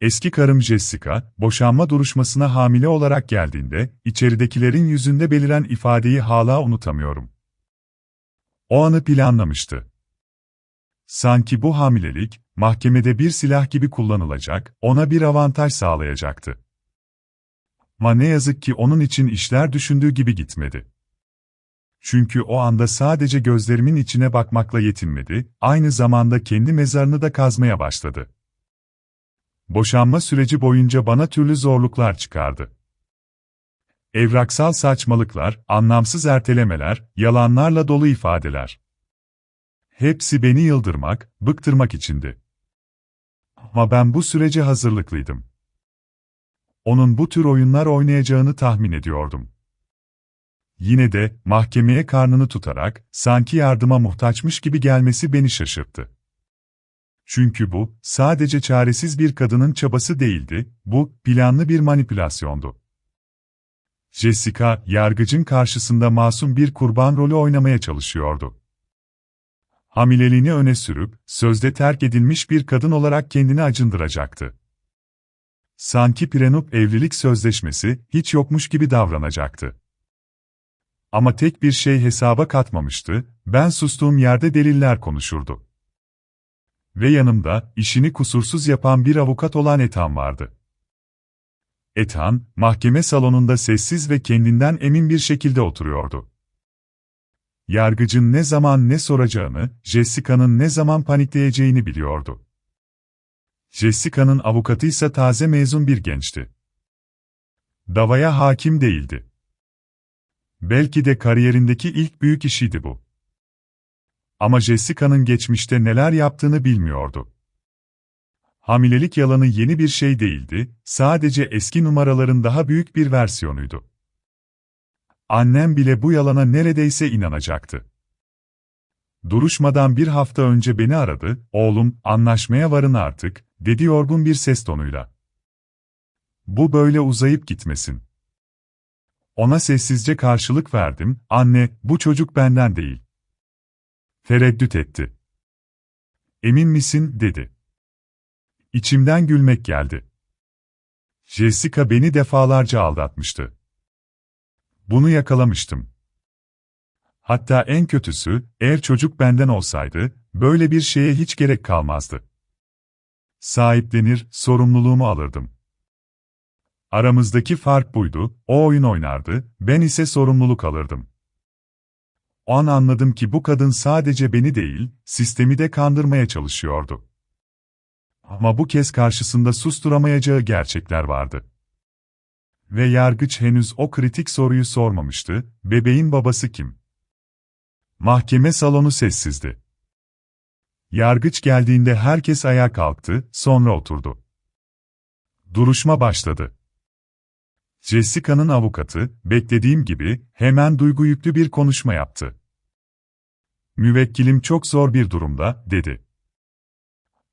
Eski karım Jessica, boşanma duruşmasına hamile olarak geldiğinde, içeridekilerin yüzünde beliren ifadeyi hala unutamıyorum. O anı planlamıştı. Sanki bu hamilelik, mahkemede bir silah gibi kullanılacak, ona bir avantaj sağlayacaktı. Ama ne yazık ki onun için işler düşündüğü gibi gitmedi. Çünkü o anda sadece gözlerimin içine bakmakla yetinmedi, aynı zamanda kendi mezarını da kazmaya başladı. Boşanma süreci boyunca bana türlü zorluklar çıkardı. Evraksal saçmalıklar, anlamsız ertelemeler, yalanlarla dolu ifadeler. Hepsi beni yıldırmak, bıktırmak içindi. Ama ben bu sürece hazırlıklıydım. Onun bu tür oyunlar oynayacağını tahmin ediyordum. Yine de, mahkemeye karnını tutarak, sanki yardıma muhtaçmış gibi gelmesi beni şaşırttı. Çünkü bu, sadece çaresiz bir kadının çabası değildi, bu, planlı bir manipülasyondu. Jessica, yargıcın karşısında masum bir kurban rolü oynamaya çalışıyordu. Hamileliğini öne sürüp, sözde terk edilmiş bir kadın olarak kendini acındıracaktı. Sanki prenup evlilik sözleşmesi, hiç yokmuş gibi davranacaktı. Ama tek bir şey hesaba katmamıştı, ben sustuğum yerde deliller konuşurdu. Ve yanımda, işini kusursuz yapan bir avukat olan Ethan vardı. Ethan, mahkeme salonunda sessiz ve kendinden emin bir şekilde oturuyordu. Yargıcın ne zaman ne soracağını, Jessica'nın ne zaman panikleyeceğini biliyordu. Jessica'nın avukatı ise taze mezun bir gençti. Davaya hakim değildi. Belki de kariyerindeki ilk büyük işiydi bu. Ama Jessica'nın geçmişte neler yaptığını bilmiyordu. Hamilelik yalanı yeni bir şey değildi, sadece eski numaraların daha büyük bir versiyonuydu. Annem bile bu yalana neredeyse inanacaktı. Duruşmadan bir hafta önce beni aradı, oğlum, anlaşmaya varın artık, dedi yorgun bir ses tonuyla. Bu böyle uzayıp gitmesin. Ona sessizce karşılık verdim, anne, bu çocuk benden değil. Tereddüt etti. Emin misin, dedi. İçimden gülmek geldi. Jessica beni defalarca aldatmıştı. Bunu yakalamıştım. Hatta en kötüsü, eğer çocuk benden olsaydı, böyle bir şeye hiç gerek kalmazdı. Sahiplenir, sorumluluğumu alırdım. Aramızdaki fark buydu, o oyun oynardı, ben ise sorumluluk alırdım. O an anladım ki bu kadın sadece beni değil, sistemi de kandırmaya çalışıyordu. Ama bu kez karşısında susturamayacağı gerçekler vardı. Ve yargıç henüz o kritik soruyu sormamıştı, bebeğin babası kim? Mahkeme salonu sessizdi. Yargıç geldiğinde herkes ayağa kalktı, sonra oturdu. Duruşma başladı. Jessica'nın avukatı, beklediğim gibi, hemen duygu yüklü bir konuşma yaptı. Müvekkilim çok zor bir durumda, dedi.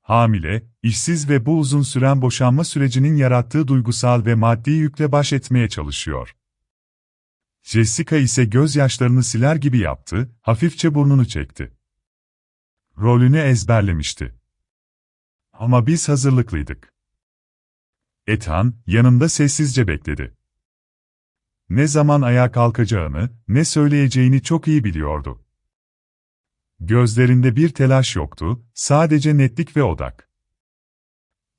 Hamile, işsiz ve bu uzun süren boşanma sürecinin yarattığı duygusal ve maddi yükle baş etmeye çalışıyor. Jessica ise gözyaşlarını siler gibi yaptı, hafifçe burnunu çekti. Rolünü ezberlemişti. Ama biz hazırlıklıydık. Ethan, yanımda sessizce bekledi. Ne zaman ayağa kalkacağını, ne söyleyeceğini çok iyi biliyordu. Gözlerinde bir telaş yoktu, sadece netlik ve odak.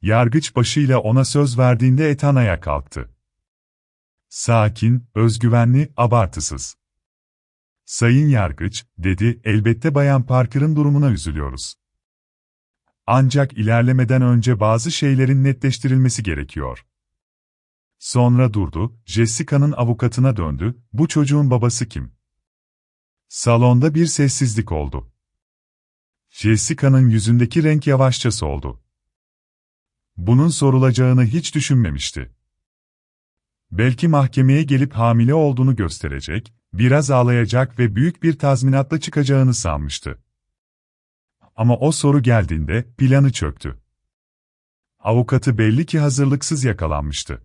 Yargıç başıyla ona söz verdiğinde Ethan ayağa kalktı. Sakin, özgüvenli, abartısız. Sayın Yargıç, dedi, elbette Bayan Parker'ın durumuna üzülüyoruz. Ancak ilerlemeden önce bazı şeylerin netleştirilmesi gerekiyor. Sonra durdu, Jessica'nın avukatına döndü, bu çocuğun babası kim? Salonda bir sessizlik oldu. Jessica'nın yüzündeki renk yavaşça soldu. Bunun sorulacağını hiç düşünmemişti. Belki mahkemeye gelip hamile olduğunu gösterecek, biraz ağlayacak ve büyük bir tazminatla çıkacağını sanmıştı. Ama o soru geldiğinde planı çöktü. Avukatı belli ki hazırlıksız yakalanmıştı.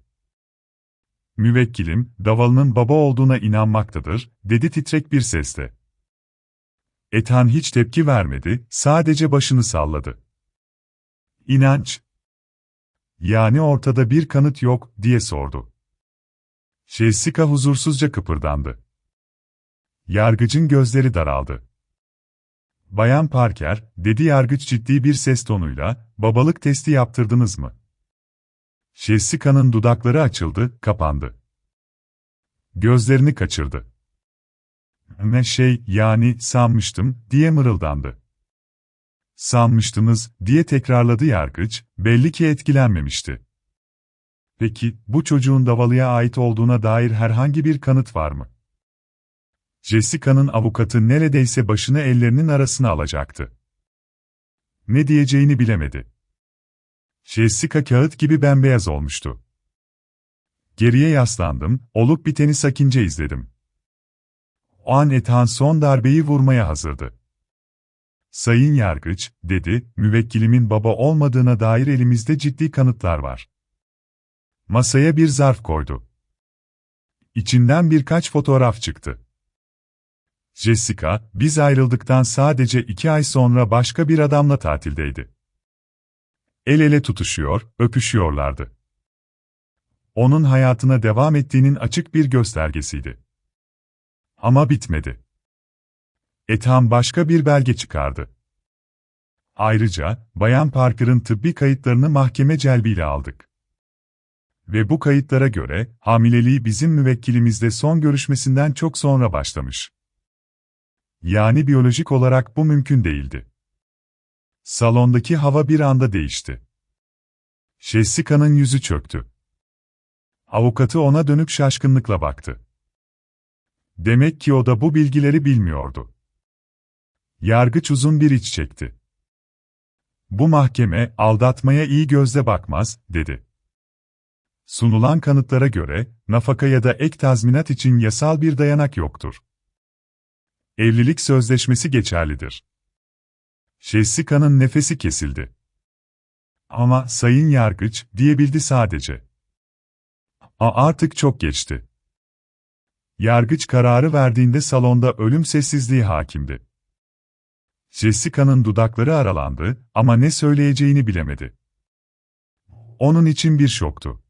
Müvekkilim, Davalı'nın baba olduğuna inanmaktadır, dedi titrek bir sesle. Ethan hiç tepki vermedi, sadece başını salladı. İnanç. Yani ortada bir kanıt yok, diye sordu. Jessica huzursuzca kıpırdandı. Yargıcın gözleri daraldı. Bayan Parker, dedi yargıç ciddi bir ses tonuyla, babalık testi yaptırdınız mı? Jessica'nın dudakları açıldı, kapandı. Gözlerini kaçırdı. Ne şey, yani, sanmıştım, diye mırıldandı. Sanmıştınız, diye tekrarladı yargıç, belli ki etkilenmemişti. Peki, bu çocuğun Davalı'ya ait olduğuna dair herhangi bir kanıt var mı? Jessica'nın avukatı neredeyse başını ellerinin arasına alacaktı. Ne diyeceğini bilemedi. Jessica kağıt gibi bembeyaz olmuştu. Geriye yaslandım, olup biteni sakince izledim. O an Ethan son darbeyi vurmaya hazırdı. Sayın Yargıç, dedi, müvekkilimin baba olmadığına dair elimizde ciddi kanıtlar var. Masaya bir zarf koydu. İçinden birkaç fotoğraf çıktı. Jessica, biz ayrıldıktan sadece iki ay sonra başka bir adamla tatildeydi. El ele tutuşuyor, öpüşüyorlardı. Onun hayatına devam ettiğinin açık bir göstergesiydi. Ama bitmedi. Ethan başka bir belge çıkardı. Ayrıca, Bayan Parker'ın tıbbi kayıtlarını mahkeme celbiyle aldık. Ve bu kayıtlara göre, hamileliği bizim müvekkilimizle son görüşmesinden çok sonra başlamış. Yani biyolojik olarak bu mümkün değildi. Salondaki hava bir anda değişti. Jessica'nın yüzü çöktü. Avukatı ona dönüp şaşkınlıkla baktı. Demek ki o da bu bilgileri bilmiyordu. Yargıç uzun bir iç çekti. Bu mahkeme, aldatmaya iyi gözle bakmaz, dedi. Sunulan kanıtlara göre, nafaka ya da ek tazminat için yasal bir dayanak yoktur. Evlilik sözleşmesi geçerlidir. Jessica'nın nefesi kesildi. Ama, sayın yargıç, diyebildi sadece. A artık çok geçti. Yargıç kararı verdiğinde salonda ölüm sessizliği hakimdi. Jessica'nın dudakları aralandı ama ne söyleyeceğini bilemedi. Onun için bir şoktu.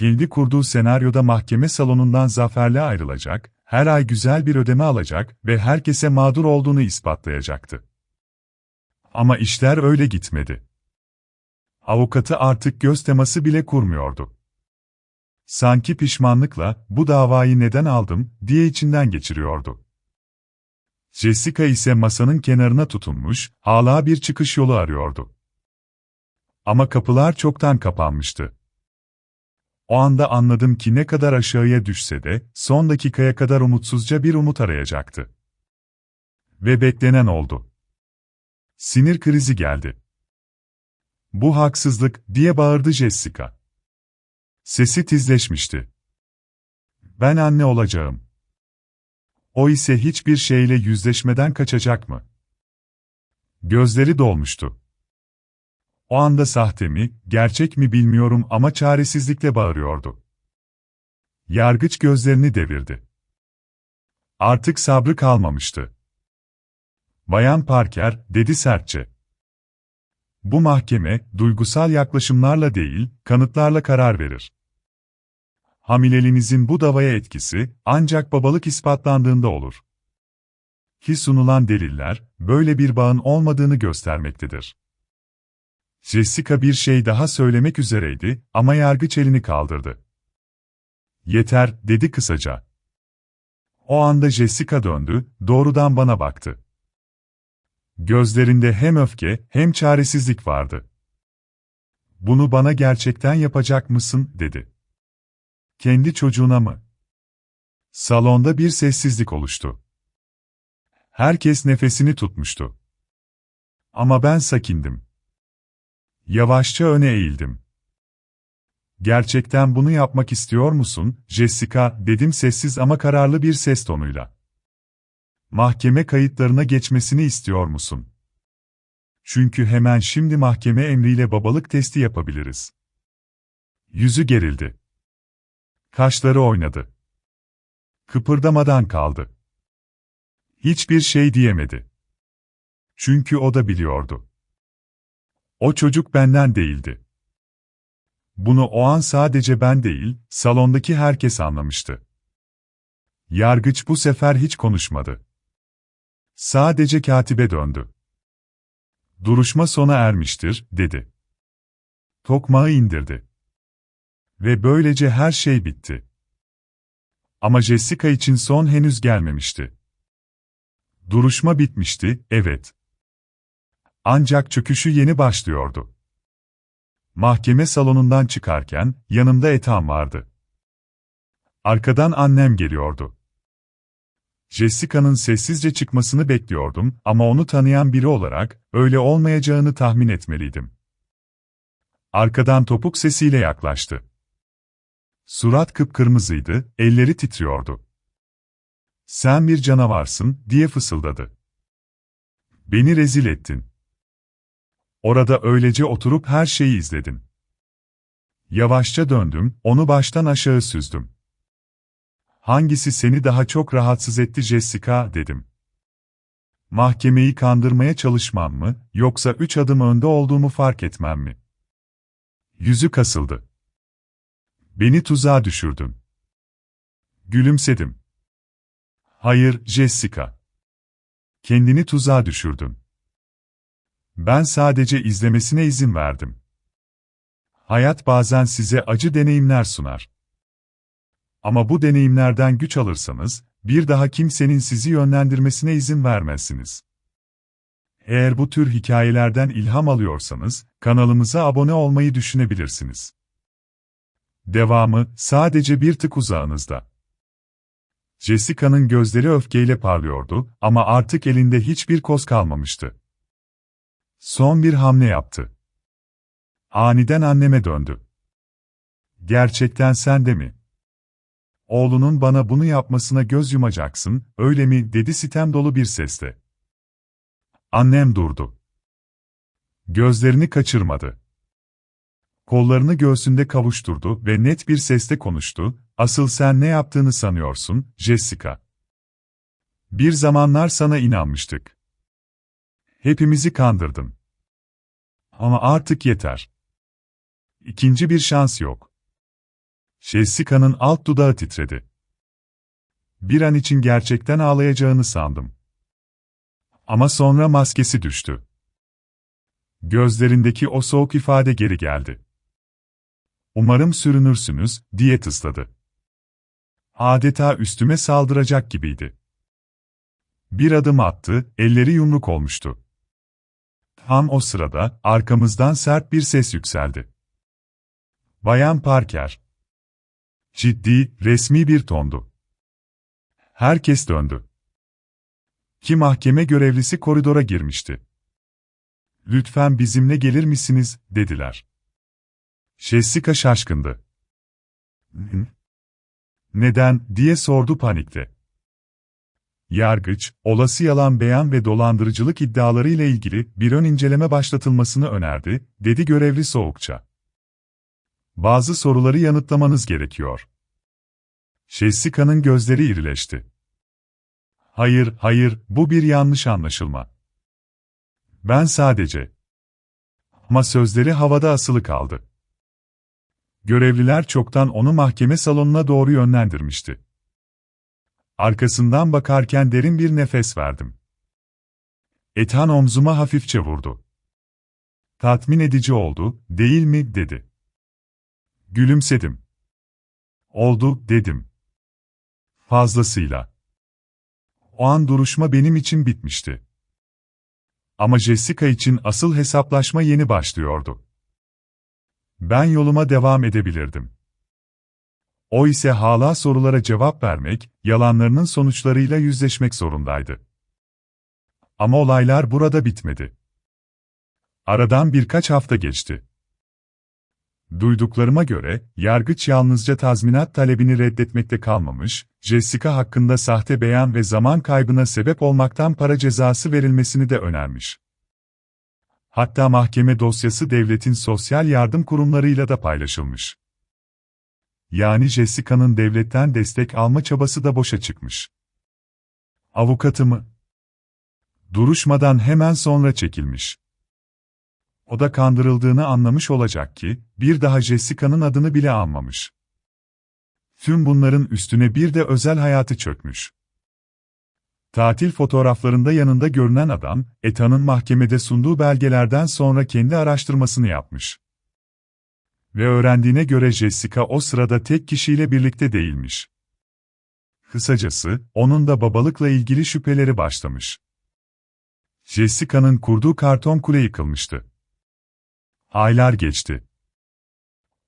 Hildi kurduğu senaryoda mahkeme salonundan zaferle ayrılacak, her ay güzel bir ödeme alacak ve herkese mağdur olduğunu ispatlayacaktı. Ama işler öyle gitmedi. Avukatı artık göz teması bile kurmuyordu. Sanki pişmanlıkla, bu davayı neden aldım, diye içinden geçiriyordu. Jessica ise masanın kenarına tutunmuş, hala bir çıkış yolu arıyordu. Ama kapılar çoktan kapanmıştı. O anda anladım ki ne kadar aşağıya düşse de, son dakikaya kadar umutsuzca bir umut arayacaktı. Ve beklenen oldu. Sinir krizi geldi. Bu haksızlık, diye bağırdı Jessica. Sesi tizleşmişti. Ben anne olacağım. O ise hiçbir şeyle yüzleşmeden kaçacak mı? Gözleri dolmuştu. O anda sahte mi, gerçek mi bilmiyorum ama çaresizlikle bağırıyordu. Yargıç gözlerini devirdi. Artık sabrı kalmamıştı. Bayan Parker, dedi sertçe. Bu mahkeme, duygusal yaklaşımlarla değil, kanıtlarla karar verir. Hamileliğinizin bu davaya etkisi, ancak babalık ispatlandığında olur. Ki sunulan deliller, böyle bir bağın olmadığını göstermektedir. Jessica bir şey daha söylemek üzereydi ama yargıç elini kaldırdı. Yeter, dedi kısaca. O anda Jessica döndü, doğrudan bana baktı. Gözlerinde hem öfke hem çaresizlik vardı. Bunu bana gerçekten yapacak mısın, dedi. Kendi çocuğuna mı? Salonda bir sessizlik oluştu. Herkes nefesini tutmuştu. Ama ben sakindim. Yavaşça öne eğildim. Gerçekten bunu yapmak istiyor musun, Jessica, dedim sessiz ama kararlı bir ses tonuyla. Mahkeme kayıtlarına geçmesini istiyor musun? Çünkü hemen şimdi mahkeme emriyle babalık testi yapabiliriz. Yüzü gerildi. Kaşları oynadı. Kıpırdamadan kaldı. Hiçbir şey diyemedi. Çünkü o da biliyordu. O çocuk benden değildi. Bunu o an sadece ben değil, salondaki herkes anlamıştı. Yargıç bu sefer hiç konuşmadı. Sadece katibe döndü. Duruşma sona ermiştir, dedi. Tokmağı indirdi. Ve böylece her şey bitti. Ama Jessica için son henüz gelmemişti. Duruşma bitmişti, evet. Ancak çöküşü yeni başlıyordu. Mahkeme salonundan çıkarken yanımda Ethan vardı. Arkadan annem geliyordu. Jessica'nın sessizce çıkmasını bekliyordum ama onu tanıyan biri olarak öyle olmayacağını tahmin etmeliydim. Arkadan topuk sesiyle yaklaştı. Surat kıpkırmızıydı, elleri titriyordu. Sen bir canavarsın, diye fısıldadı. Beni rezil ettin. Orada öylece oturup her şeyi izledim. Yavaşça döndüm, onu baştan aşağı süzdüm. Hangisi seni daha çok rahatsız etti Jessica, dedim. Mahkemeyi kandırmaya çalışmam mı, yoksa üç adım önde olduğumu fark etmem mi? Yüzü kasıldı. Beni tuzağa düşürdün. Gülümsedim. Hayır, Jessica. Kendini tuzağa düşürdün. Ben sadece izlemesine izin verdim. Hayat bazen size acı deneyimler sunar. Ama bu deneyimlerden güç alırsanız, bir daha kimsenin sizi yönlendirmesine izin vermezsiniz. Eğer bu tür hikayelerden ilham alıyorsanız, kanalımıza abone olmayı düşünebilirsiniz. Devamı, sadece bir tık uzağınızda. Jessica'nın gözleri öfkeyle parlıyordu ama artık elinde hiçbir koz kalmamıştı. Son bir hamle yaptı. Aniden anneme döndü. Gerçekten sen de mi? Oğlunun bana bunu yapmasına göz yumacaksın, öyle mi, dedi sitem dolu bir sesle. Annem durdu. Gözlerini kaçırmadı. Kollarını göğsünde kavuşturdu ve net bir sesle konuştu, asıl sen ne yaptığını sanıyorsun, Jessica. Bir zamanlar sana inanmıştık. Hepimizi kandırdın. Ama artık yeter. İkinci bir şans yok. Jessica'nın alt dudağı titredi. Bir an için gerçekten ağlayacağını sandım. Ama sonra maskesi düştü. Gözlerindeki o soğuk ifade geri geldi. Umarım sürünürsünüz, diye tısladı. Adeta üstüme saldıracak gibiydi. Bir adım attı, elleri yumruk olmuştu. Tam o sırada, arkamızdan sert bir ses yükseldi. Bayan Parker. Ciddi, resmi bir tondu. Herkes döndü. Ki mahkeme görevlisi koridora girmişti. Lütfen bizimle gelir misiniz, dediler. Jessica şaşkındı. Neden, diye sordu panikle. Yargıç, olası yalan beyan ve dolandırıcılık iddiaları ile ilgili bir ön inceleme başlatılmasını önerdi, dedi görevli soğukça. Bazı soruları yanıtlamanız gerekiyor. Jessica'nın gözleri irileşti. Hayır, hayır, bu bir yanlış anlaşılma. Ben sadece... Ama sözleri havada asılı kaldı. Görevliler çoktan onu mahkeme salonuna doğru yönlendirmişti. Arkasından bakarken derin bir nefes verdim. Ethan omzuma hafifçe vurdu. Tatmin edici oldu, değil mi, dedi. Gülümsedim. Oldu, dedim. Fazlasıyla. O an duruşma benim için bitmişti. Ama Jessica için asıl hesaplaşma yeni başlıyordu. Ben yoluma devam edebilirdim. O ise hala sorulara cevap vermek, yalanlarının sonuçlarıyla yüzleşmek zorundaydı. Ama olaylar burada bitmedi. Aradan birkaç hafta geçti. Duyduklarıma göre, yargıç yalnızca tazminat talebini reddetmekte kalmamış, Jessica hakkında sahte beyan ve zaman kaybına sebep olmaktan para cezası verilmesini de önermiş. Hatta mahkeme dosyası devletin sosyal yardım kurumlarıyla da paylaşılmış. Yani Jessica'nın devletten destek alma çabası da boşa çıkmış. Avukatımı duruşmadan hemen sonra çekilmiş. O da kandırıldığını anlamış olacak ki, bir daha Jessica'nın adını bile anmamış. Tüm bunların üstüne bir de özel hayatı çökmüş. Tatil fotoğraflarında yanında görünen adam, Ethan'ın mahkemede sunduğu belgelerden sonra kendi araştırmasını yapmış. Ve öğrendiğine göre Jessica o sırada tek kişiyle birlikte değilmiş. Kısacası, onun da babalıkla ilgili şüpheleri başlamış. Jessica'nın kurduğu karton kule yıkılmıştı. Aylar geçti.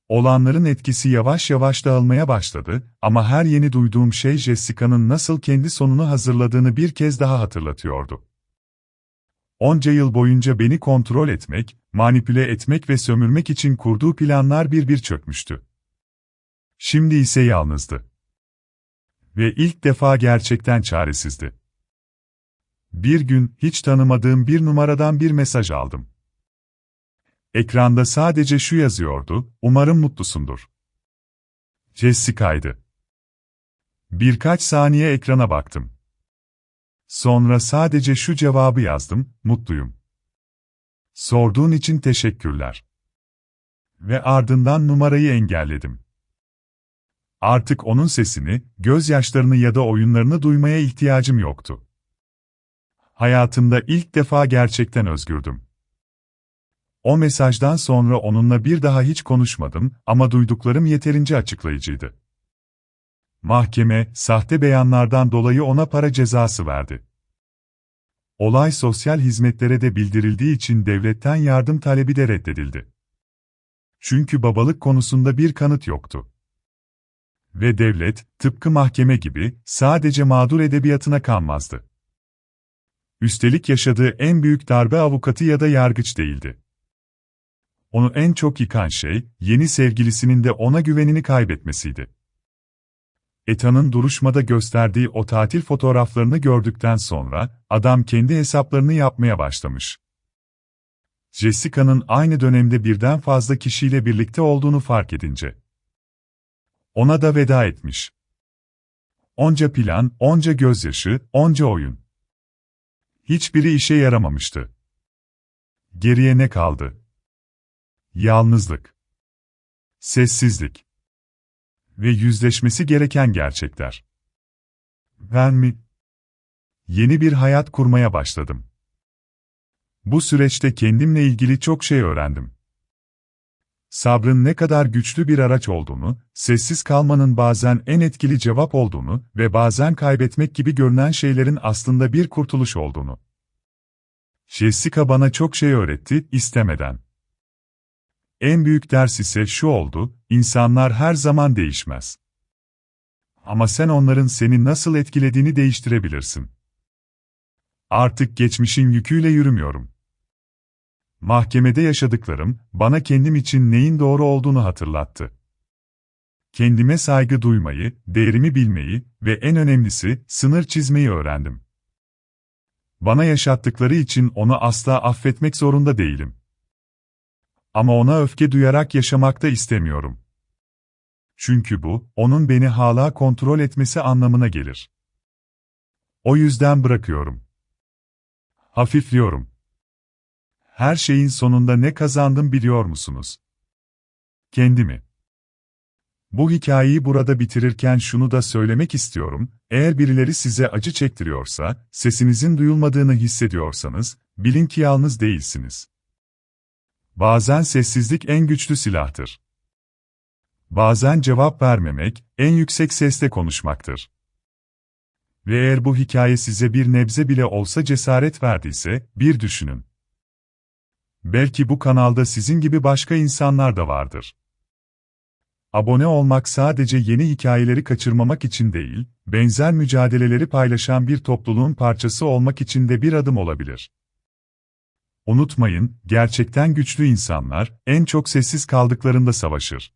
Olanların etkisi yavaş yavaş dağılmaya başladı ama her yeni duyduğum şey Jessica'nın nasıl kendi sonunu hazırladığını bir kez daha hatırlatıyordu. Onca yıl boyunca beni kontrol etmek, manipüle etmek ve sömürmek için kurduğu planlar bir bir çökmüştü. Şimdi ise yalnızdı. Ve ilk defa gerçekten çaresizdi. Bir gün hiç tanımadığım bir numaradan bir mesaj aldım. Ekranda sadece şu yazıyordu, umarım mutlusundur. Jessica'ydı. Birkaç saniye ekrana baktım. Sonra sadece şu cevabı yazdım, mutluyum. Sorduğun için teşekkürler. Ve ardından numarayı engelledim. Artık onun sesini, gözyaşlarını ya da oyunlarını duymaya ihtiyacım yoktu. Hayatımda ilk defa gerçekten özgürdüm. O mesajdan sonra onunla bir daha hiç konuşmadım ama duyduklarım yeterince açıklayıcıydı. Mahkeme, sahte beyanlardan dolayı ona para cezası verdi. Olay sosyal hizmetlere de bildirildiği için devletten yardım talebi de reddedildi. Çünkü babalık konusunda bir kanıt yoktu. Ve devlet, tıpkı mahkeme gibi, sadece mağdur edebiyatına kanmazdı. Üstelik yaşadığı en büyük darbe avukatı ya da yargıç değildi. Onu en çok yıkan şey, yeni sevgilisinin de ona güvenini kaybetmesiydi. Ethan'ın duruşmada gösterdiği o tatil fotoğraflarını gördükten sonra, adam kendi hesaplarını yapmaya başlamış. Jessica'nın aynı dönemde birden fazla kişiyle birlikte olduğunu fark edince. Ona da veda etmiş. Onca plan, onca gözyaşı, onca oyun. Hiçbiri işe yaramamıştı. Geriye ne kaldı? Yalnızlık. Sessizlik. Ve yüzleşmesi gereken gerçekler. Ben mi? Yeni bir hayat kurmaya başladım. Bu süreçte kendimle ilgili çok şey öğrendim. Sabrın ne kadar güçlü bir araç olduğunu, sessiz kalmanın bazen en etkili cevap olduğunu ve bazen kaybetmek gibi görünen şeylerin aslında bir kurtuluş olduğunu. Jessica bana çok şey öğretti, istemeden. En büyük ders ise şu oldu, insanlar her zaman değişmez. Ama sen onların seni nasıl etkilediğini değiştirebilirsin. Artık geçmişin yüküyle yürümüyorum. Mahkemede yaşadıklarım, bana kendim için neyin doğru olduğunu hatırlattı. Kendime saygı duymayı, değerimi bilmeyi ve en önemlisi, sınır çizmeyi öğrendim. Bana yaşattıkları için onu asla affetmek zorunda değilim. Ama ona öfke duyarak yaşamak da istemiyorum. Çünkü bu, onun beni hala kontrol etmesi anlamına gelir. O yüzden bırakıyorum. Hafifliyorum. Her şeyin sonunda ne kazandım biliyor musunuz? Kendimi. Bu hikayeyi burada bitirirken şunu da söylemek istiyorum, eğer birileri size acı çektiriyorsa, sesinizin duyulmadığını hissediyorsanız, bilin ki yalnız değilsiniz. Bazen sessizlik en güçlü silahtır. Bazen cevap vermemek, en yüksek sesle konuşmaktır. Ve eğer bu hikaye size bir nebze bile olsa cesaret verdiyse, bir düşünün. Belki bu kanalda sizin gibi başka insanlar da vardır. Abone olmak sadece yeni hikayeleri kaçırmamak için değil, benzer mücadeleleri paylaşan bir topluluğun parçası olmak için de bir adım olabilir. Unutmayın, gerçekten güçlü insanlar, en çok sessiz kaldıklarında savaşır.